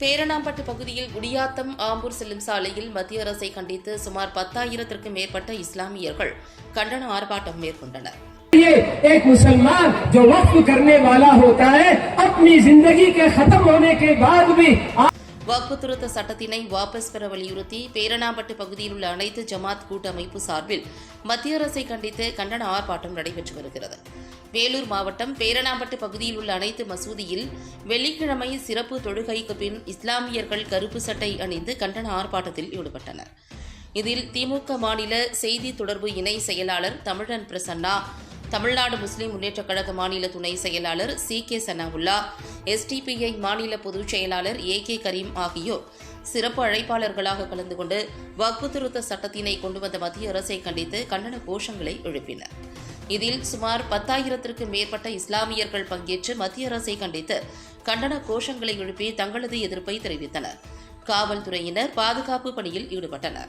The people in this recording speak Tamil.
பேரணாம்பட்டு பகுதியில் குடியாத்தம் ஆம்பூர் செல்லும் சாலையில் மத்திய அரசை கண்டித்து சுமார் பத்தாயிரத்திற்கும் மேற்பட்ட இஸ்லாமியர்கள் கண்டன ஆர்ப்பாட்டம் மேற்கொண்டனர் ये एक मुसलमान जो वक्फ करने वाला होता है अपनी जिंदगी के खत्म होने के बाद भी வாக்கு திருத்த சட்டத்தினை வாபஸ் பெற வலியுறுத்தி பேரணாம்பட்டு பகுதியில் உள்ள அனைத்து ஜமாத் கூட்டமைப்பு சார்பில் மத்திய அரசை கண்டித்து கண்டன ஆர்ப்பாட்டம் நடைபெற்று வருகிறது. வேலூர் மாவட்டம் பேரணாம்பட்டு பகுதியில் உள்ள அனைத்து மசூதியில் வெள்ளிக்கிழமை சிறப்பு தொழுகைக்கு பின் இஸ்லாமியர்கள் கருப்பு சட்டை அணிந்து கண்டன ஆர்ப்பாட்டத்தில் ஈடுபட்டனர். இதில் திமுக மாநில செய்தி தொடர்பு இணை செயலாளர் தமிழன் பிரசன்னா தமிழ்நாடு முஸ்லிம் முன்னேற்றக் கழக மாநில துணை செயலாளர் சி கே சனாவுல்லா எஸ்டிபிஐ மாநில பொதுச் செயலாளர் ஏ கே கரீம் ஆகியோர் சிறப்பு அழைப்பாளர்களாக கலந்து கொண்டு வக்பு திருத்த சட்டத்தினை கொண்டு வந்த மத்திய அரசை கண்டித்து கண்டன கோஷங்களை எழுப்பினர். இதில் சுமார் பத்தாயிரத்திற்கு மேற்பட்ட இஸ்லாமியர்கள் பங்கேற்று மத்திய அரசை கண்டித்து கண்டன கோஷங்களை எழுப்பி தங்களது எதிர்ப்பை தெரிவித்தனர். காவல்துறையினர் பாதுகாப்பு பணியில் ஈடுபட்டனர்.